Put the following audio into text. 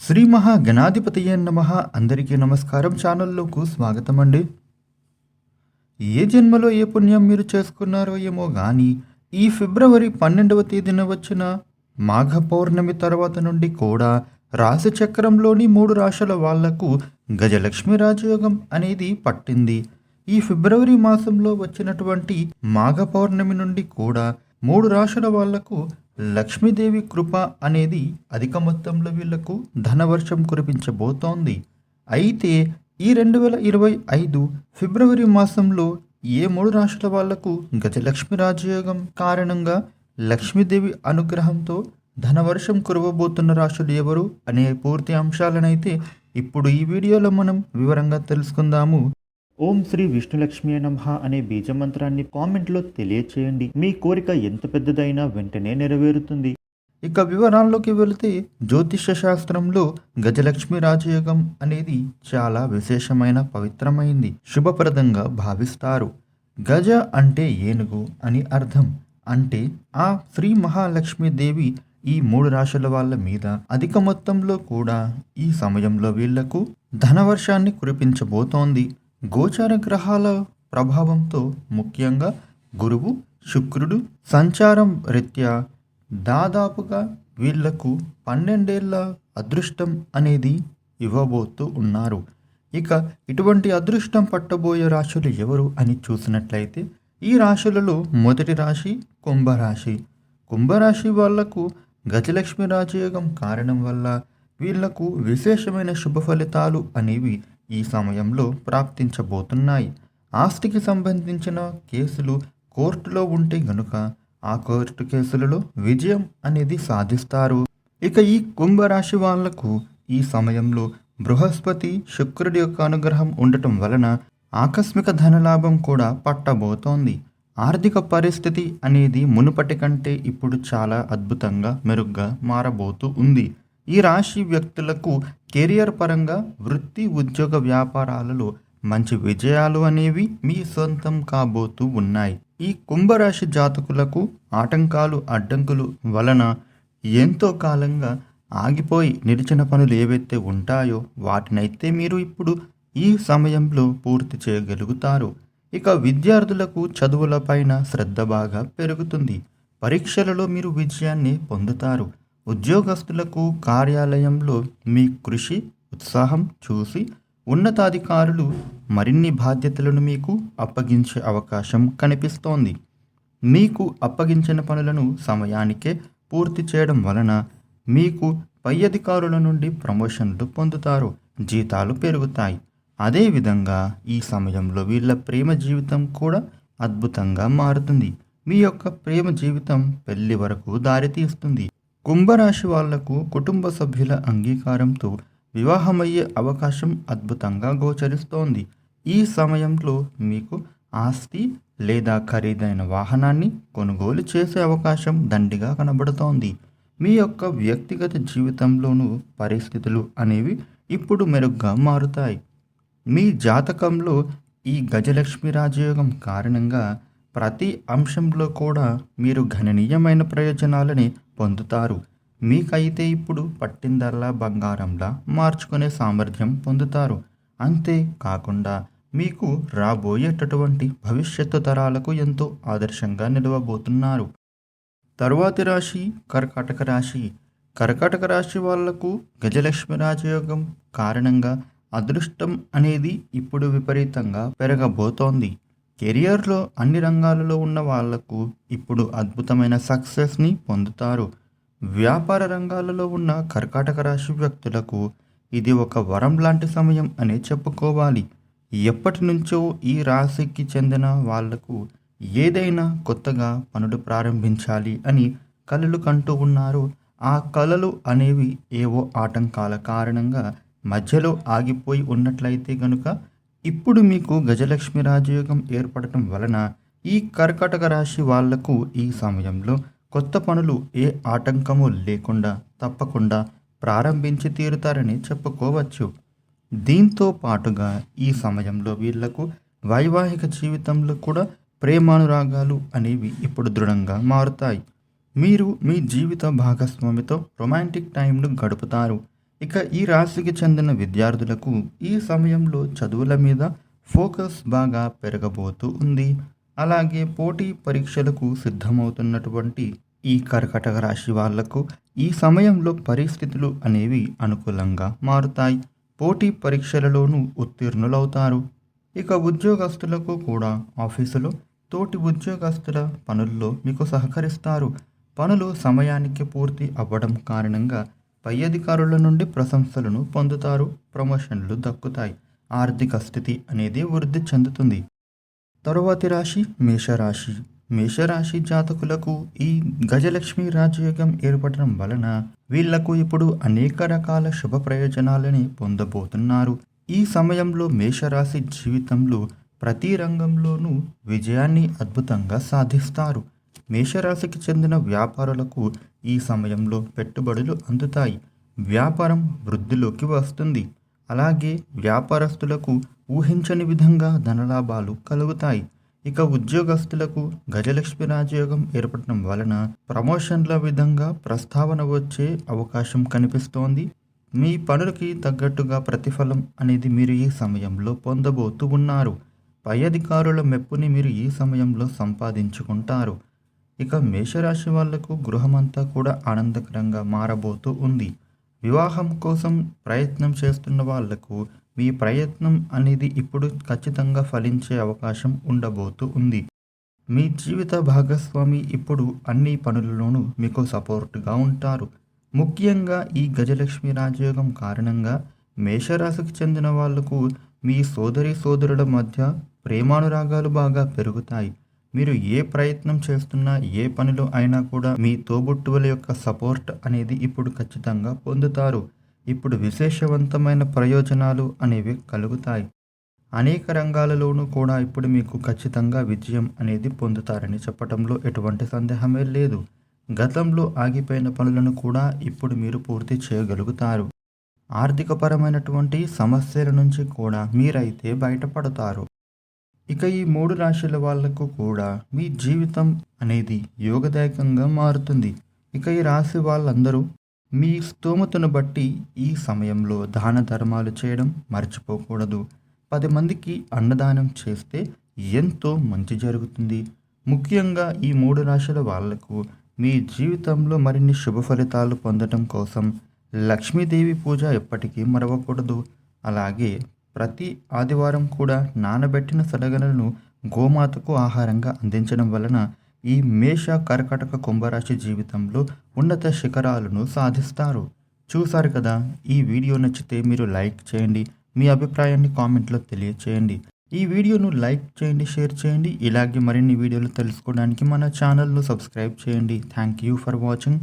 శ్రీ మహాగణాధిపతయ నమ. అందరికీ నమస్కారం. ఛానల్లోకు స్వాగతం అండి ఏ జన్మలో ఏ పుణ్యం మీరు చేసుకున్నారో ఏమో కానీ ఈ ఫిబ్రవరి పన్నెండవ తేదీన వచ్చిన మాఘ పౌర్ణమి తర్వాత నుండి కూడా రాశి చక్రంలోని మూడు రాశుల వాళ్ళకు గజలక్ష్మి రాజయోగం అనేది పట్టింది. ఈ ఫిబ్రవరి మాసంలో వచ్చినటువంటి మాఘ పౌర్ణమి నుండి కూడా మూడు రాశుల వాళ్ళకు లక్ష్మీదేవి కృప అనేది అధిక మొత్తంలో వీళ్ళకు ధనవర్షం కురిపించబోతోంది. అయితే ఈ రెండు వేల ఇరవై ఐదు ఫిబ్రవరి మాసంలో ఏ మూడు రాశుల వాళ్ళకు గజలక్ష్మి రాజయోగం కారణంగా లక్ష్మీదేవి అనుగ్రహంతో ధనవర్షం కురవబోతున్న రాశులు ఎవరు అనే పూర్తి అంశాలనైతే ఇప్పుడు ఈ వీడియోలో మనం వివరంగా తెలుసుకుందాము. ఓం శ్రీ విష్ణులక్ష్మి నమః అనే బీజమంత్రాన్ని కామెంట్లో తెలియచేయండి. మీ కోరిక ఎంత పెద్దదైనా వెంటనే నెరవేరుతుంది. ఇక వివరాల్లోకి వెళితే జ్యోతిష శాస్త్రంలో గజలక్ష్మి రాజయోగం అనేది చాలా విశేషమైన పవిత్రమైంది. శుభప్రదంగా భావిస్తారు. గజ అంటే ఏనుగు అని అర్థం. అంటే ఆ శ్రీ మహాలక్ష్మీదేవి ఈ మూడు రాశుల వాళ్ళ మీద అధిక మొత్తంలో కూడా ఈ సమయంలో వీళ్ళకు ధనవర్షాన్ని కురిపించబోతోంది. గోచార గ్రహాల ప్రభావంతో ముఖ్యంగా గురువు శుక్రుడు సంచారం రీత్యా దాదాపుగా వీళ్ళకు పన్నెండేళ్ళ అదృష్టం అనేది ఇవ్వబోతూ ఉన్నారు. ఇక ఇటువంటి అదృష్టం పట్టబోయే రాశులు ఎవరు అని చూసినట్లయితే ఈ రాశులలో మొదటి రాశి కుంభరాశి. కుంభరాశి వాళ్ళకు గజలక్ష్మి రాజయోగం కారణం వల్ల వీళ్ళకు విశేషమైన శుభ ఫలితాలు అనేవి ఈ సమయంలో ప్రాప్తించబోతున్నాయి. ఆస్తికి సంబంధించిన కేసులు కోర్టులో ఉంటే గనుక ఆ కోర్టు కేసులలో విజయం అనేది సాధిస్తారు. ఇక ఈ కుంభరాశి వాళ్ళకు ఈ సమయంలో బృహస్పతి శుక్రుడి యొక్క అనుగ్రహం ఉండటం వలన ఆకస్మిక ధనలాభం కూడా పట్టబోతోంది. ఆర్థిక పరిస్థితి అనేది మునుపటి కంటే ఇప్పుడు చాలా అద్భుతంగా మెరుగ్గా మారబోతూ ఉంది. ఈ రాశి వ్యక్తులకు కెరియర్ పరంగా వృత్తి ఉద్యోగ వ్యాపారాలలో మంచి విజయాలు అనేవి మీ సొంతం కాబోతూ ఉన్నాయి. ఈ కుంభరాశి జాతకులకు ఆటంకాలు అడ్డంకులు వలన ఎంతో కాలంగా ఆగిపోయి నిలిచిన పనులు ఏవైతే ఉంటాయో వాటినైతే మీరు ఇప్పుడు ఈ సమయంలో పూర్తి చేయగలుగుతారు. ఇక విద్యార్థులకు చదువులపైన శ్రద్ధ బాగా పెరుగుతుంది. పరీక్షలలో మీరు విజయాన్ని పొందుతారు. ఉద్యోగస్తులకు కార్యాలయంలో మీ కృషి ఉత్సాహం చూసి ఉన్నతాధికారులు మరిన్ని బాధ్యతలను మీకు అప్పగించే అవకాశం కనిపిస్తోంది. మీకు అప్పగించిన పనులను సమయానికే పూర్తి చేయడం వలన మీకు పై అధికారుల నుండి ప్రమోషన్లు పొందుతారు జీతాలు పెరుగుతాయి. అదేవిధంగా ఈ సమయంలో వీళ్ళ ప్రేమ జీవితం కూడా అద్భుతంగా మారుతుంది. మీ యొక్క ప్రేమ జీవితం పెళ్ళి వరకు దారితీస్తుంది. కుంభరాశి వాళ్ళకు కుటుంబ సభ్యుల అంగీకారంతో వివాహమయ్యే అవకాశం అద్భుతంగా గోచరిస్తోంది. ఈ సమయంలో మీకు ఆస్తి లేదా ఖరీదైన వాహనాన్ని కొనుగోలు చేసే అవకాశం దండిగా కనబడుతోంది. మీ యొక్క వ్యక్తిగత జీవితంలోనూ పరిస్థితులు అనేవి ఇప్పుడు మెరుగ్గా మారుతాయి. మీ జాతకంలో ఈ గజలక్ష్మి రాజయోగం కారణంగా ప్రతి అంశంలో కూడా మీరు గణనీయమైన ప్రయోజనాలని పొందుతారు. మీకైతే ఇప్పుడు పట్టిందల్లా బంగారంలా మార్చుకునే సామర్థ్యం పొందుతారు. అంతే కాకుండా మీకు రాబోయేటటువంటి భవిష్యత్తు తరాలకు ఎంతో ఆదర్శంగా నిలవబోతున్నారు. తరువాతి రాశి కర్కాటక రాశి. కర్కాటక రాశి వాళ్ళకు గజలక్ష్మి రాజయోగం కారణంగా అదృష్టం అనేది ఇప్పుడు విపరీతంగా పెరగబోతోంది. కెరియర్లో అన్ని రంగాలలో ఉన్న వాళ్ళకు ఇప్పుడు అద్భుతమైన సక్సెస్ని పొందుతారు. వ్యాపార రంగాలలో ఉన్న కర్కాటక రాశి వ్యక్తులకు ఇది ఒక వరం లాంటి సమయం అనే చెప్పుకోవాలి. ఎప్పటి నుంచో ఈ రాశికి చెందిన వాళ్ళకు ఏదైనా కొత్తగా పనులు ప్రారంభించాలి అని కలలు కంటూ ఉన్నారు. ఆ కలలు అనేవి ఏవో ఆటంకాల కారణంగా మధ్యలో ఆగిపోయి ఉన్నట్లయితే గనుక ఇప్పుడు మీకు గజలక్ష్మి రాజయోగం ఏర్పడటం వలన ఈ కర్కటక రాశి వాళ్ళకు ఈ సమయంలో కొత్త పనులు ఏ ఆటంకము లేకుండా తప్పకుండా ప్రారంభించి తీరుతారని చెప్పుకోవచ్చు. దీంతో పాటుగా ఈ సమయంలో వీళ్ళకు వైవాహిక జీవితంలో కూడా ప్రేమానురాగాలు అనేవి ఇప్పుడు దృఢంగా మారుతాయి. మీరు మీ జీవిత భాగస్వామితో రొమాంటిక్ టైంను గడుపుతారు. ఇక ఈ రాశికి చెందిన విద్యార్థులకు ఈ సమయంలో చదువుల మీద ఫోకస్ బాగా పెరగబోతూ ఉంది. అలాగే పోటీ పరీక్షలకు సిద్ధమవుతున్నటువంటి ఈ కర్కటక రాశి వాళ్ళకు ఈ సమయంలో పరిస్థితులు అనేవి అనుకూలంగా మారుతాయి. పోటీ పరీక్షలలోనూ ఉత్తీర్ణులవుతారు. ఇక ఉద్యోగస్తులకు కూడా ఆఫీసులో తోటి ఉద్యోగస్తుల పనుల్లో మీకు సహకరిస్తారు. పనులు సమయానికి పూర్తి అవ్వడం కారణంగా పై అధికారుల నుండి ప్రశంసలను పొందుతారు. ప్రమోషన్లు దక్కుతాయి. ఆర్థిక స్థితి అనేది వృద్ధి చెందుతుంది. తరువాతి రాశి మేషరాశి. మేషరాశి జాతకులకు ఈ గజలక్ష్మి రాజయోగం ఏర్పడడం వలన వీళ్ళకు ఇప్పుడు అనేక రకాల శుభ ప్రయోజనాలని పొందబోతున్నారు. ఈ సమయంలో మేషరాశి జీవితంలో ప్రతి రంగంలోనూ విజయాన్ని అద్భుతంగా సాధిస్తారు. మేషరాశికి చెందిన వ్యాపారులకు ఈ సమయంలో పెట్టుబడులు అందుతాయి. వ్యాపారం వృద్ధిలోకి వస్తుంది. అలాగే వ్యాపారస్తులకు ఊహించని విధంగా ధనలాభాలు కలుగుతాయి. ఇక ఉద్యోగస్తులకు గజలక్ష్మి రాజయోగం ఏర్పడటం వలన ప్రమోషన్ల విధంగా ప్రస్తావన వచ్చే అవకాశం కనిపిస్తోంది. మీ పనులకి తగ్గట్టుగా ప్రతిఫలం అనేది మీరు ఈ సమయంలో పొందబోతూ ఉన్నారు. పై అధికారుల మెప్పుని మీరు ఈ సమయంలో సంపాదించుకుంటారు. ఇక మేషరాశి వాళ్ళకు గృహమంతా కూడా ఆనందకరంగా మారబోతూ ఉంది. వివాహం కోసం ప్రయత్నం చేస్తున్న వాళ్ళకు మీ ప్రయత్నం అనేది ఇప్పుడు ఖచ్చితంగా ఫలించే అవకాశం ఉండబోతూ ఉంది. మీ జీవిత భాగస్వామి ఇప్పుడు అన్ని పనులలోనూ మీకు సపోర్ట్గా ఉంటారు. ముఖ్యంగా ఈ గజలక్ష్మి రాజయోగం కారణంగా మేషరాశికి చెందిన వాళ్ళకు మీ సోదరి సోదరుల మధ్య ప్రేమానురాగాలు బాగా పెరుగుతాయి. మీరు ఏ ప్రయత్నం చేస్తున్నా ఏ పనిలో అయినా కూడా మీ తోబుట్టువుల యొక్క సపోర్ట్ అనేది ఇప్పుడు ఖచ్చితంగా పొందుతారు. ఇప్పుడు విశేషవంతమైన ప్రయోజనాలు అనేవి కలుగుతాయి. అనేక రంగాలలోనూ కూడా ఇప్పుడు మీకు ఖచ్చితంగా విజయం అనేది పొందుతారని చెప్పడంలో ఎటువంటి సందేహమే లేదు. గతంలో ఆగిపోయిన పనులను కూడా ఇప్పుడు మీరు పూర్తి చేయగలుగుతారు. ఆర్థికపరమైనటువంటి సమస్యల నుంచి కూడా మీరైతే బయటపడతారు. ఇక ఈ మూడు రాశుల వాళ్ళకు కూడా మీ జీవితం అనేది యోగదాయకంగా మారుతుంది. ఇక ఈ రాశి వాళ్ళందరూ మీ స్తోమతను బట్టి ఈ సమయంలో దాన ధర్మాలు చేయడం మర్చిపోకూడదు. పది మందికి అన్నదానం చేస్తే ఎంతో మంచి జరుగుతుంది. ముఖ్యంగా ఈ మూడు రాశుల వాళ్ళకు మీ జీవితంలో మరిన్ని శుభ ఫలితాలు పొందడం కోసం లక్ష్మీదేవి పూజ ఎప్పటికీ మరవకూడదు. అలాగే ప్రతి ఆదివారం కూడా నానబెట్టిన సడగలను గోమాతకు ఆహారంగా అందించడం వలన ఈ మేష కర్కటక కుంభరాశి జీవితంలో ఉన్నత శిఖరాలను సాధిస్తారు. చూసారు కదా ఈ వీడియో నచ్చితే మీరు లైక్ చేయండి మీ అభిప్రాయాన్ని కామెంట్లో తెలియచేయండి. ఈ వీడియోను లైక్ చేయండి షేర్ చేయండి ఇలాగే మరిన్ని వీడియోలు తెలుసుకోవడానికి మన ఛానల్ను సబ్స్క్రైబ్ చేయండి. Thank you for watching.